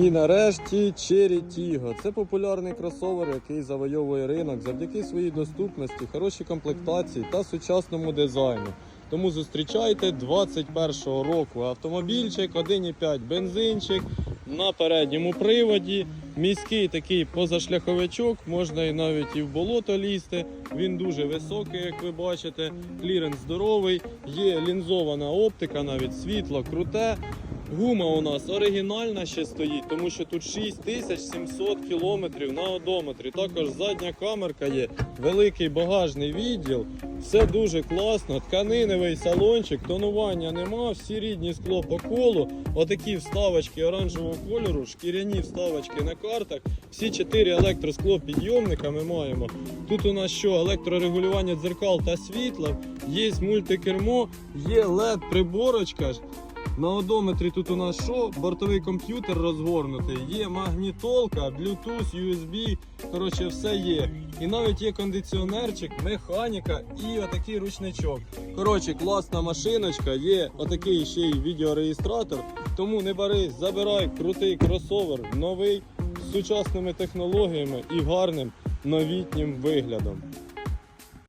І нарешті Cherry Tiggo. Це популярний кросовер, який завойовує ринок завдяки своїй доступності, хорошій комплектації та сучасному дизайну. Тому зустрічайте 21-го року автомобільчик, 1,5 бензинчик на передньому приводі. Міський такий позашляховичок, можна і навіть і в болото лізти. Він дуже високий, як ви бачите. Кліренс здоровий, є лінзована оптика, навіть світло круте. Гума у нас оригінальна ще стоїть, тому що тут 6700 кілометрів на одометрі. Також задня камерка є, великий багажний відділ. Все дуже класно. Тканиневий салончик, тонування нема, всі рідні скло по колу. Отакі вставочки оранжевого кольору, шкіряні вставочки на картах. Всі чотири електроскло підйомника ми маємо. Тут у нас що електрорегулювання дзеркал та світла, є мультикермо, є LED приборочка. На одометрі тут у нас що? Бортовий комп'ютер розгорнутий, є магнітолка, Bluetooth, USB, коротше, все є. І навіть є кондиціонерчик, механіка і отакий ручничок. Коротше, класна машиночка, є отакий ще й відеореєстратор. Тому не барись, забирай крутий кросовер, новий з сучасними технологіями і гарним новітнім виглядом.